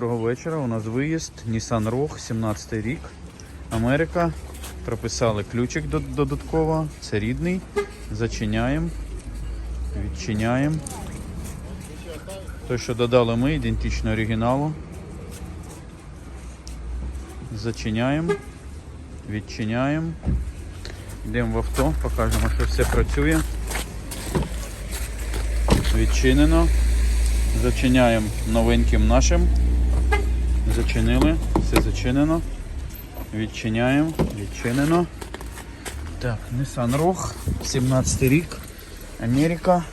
Доброго вечора. У нас виїзд Nissan Rogue, 17 рік. Америка. Прописали ключик додатково. Це рідний. Зачиняємо. Відчиняємо. Той, що додали ми, ідентично оригіналу. Зачиняємо. Відчиняємо. Йдемо в авто, покажемо, що все працює. Відчинено. Зачиняємо новеньким нашим. Зачинили, все зачинено. Відчиняємо, відчинено. Так, Nissan Rogue, 17 рік, Америка.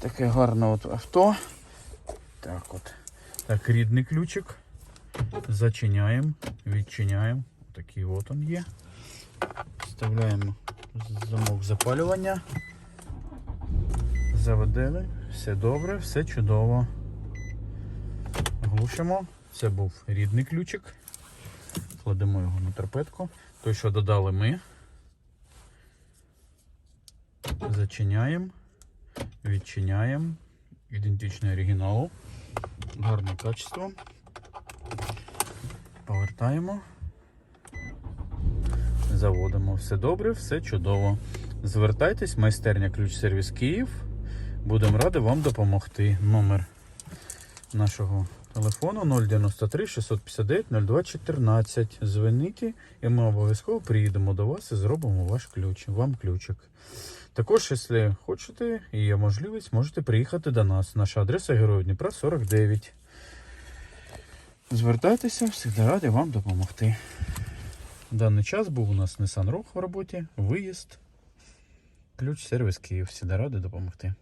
Таке гарне от авто. Так от. Так, рідний ключик. Зачиняємо, відчиняємо. Такий от он є. Вставляємо замок запалювання. Заведели, все добре, все чудово. Глушимо. Це був рідний ключик. Кладемо його на торпедку. Той, що додали ми. Зачиняємо, відчиняємо. Ідентичний оригіналу. Гарне качество. Повертаємо. Заводимо все добре, все чудово. Звертайтесь, майстерня ключ сервіс Київ. Будемо раді вам допомогти. Номер нашого телефону 093 659 02 14. Дзвоніть і ми обов'язково приїдемо до вас і зробимо ваш ключ, вам ключик. Також, якщо хочете і є можливість, можете приїхати до нас. Наша адреса Героїв Дніпра 49. Звертайтеся, завжди раді вам допомогти. Даний час був у нас Nissan Rogue в роботі, виїзд, ключ сервіс Київ. Всі раді допомогти.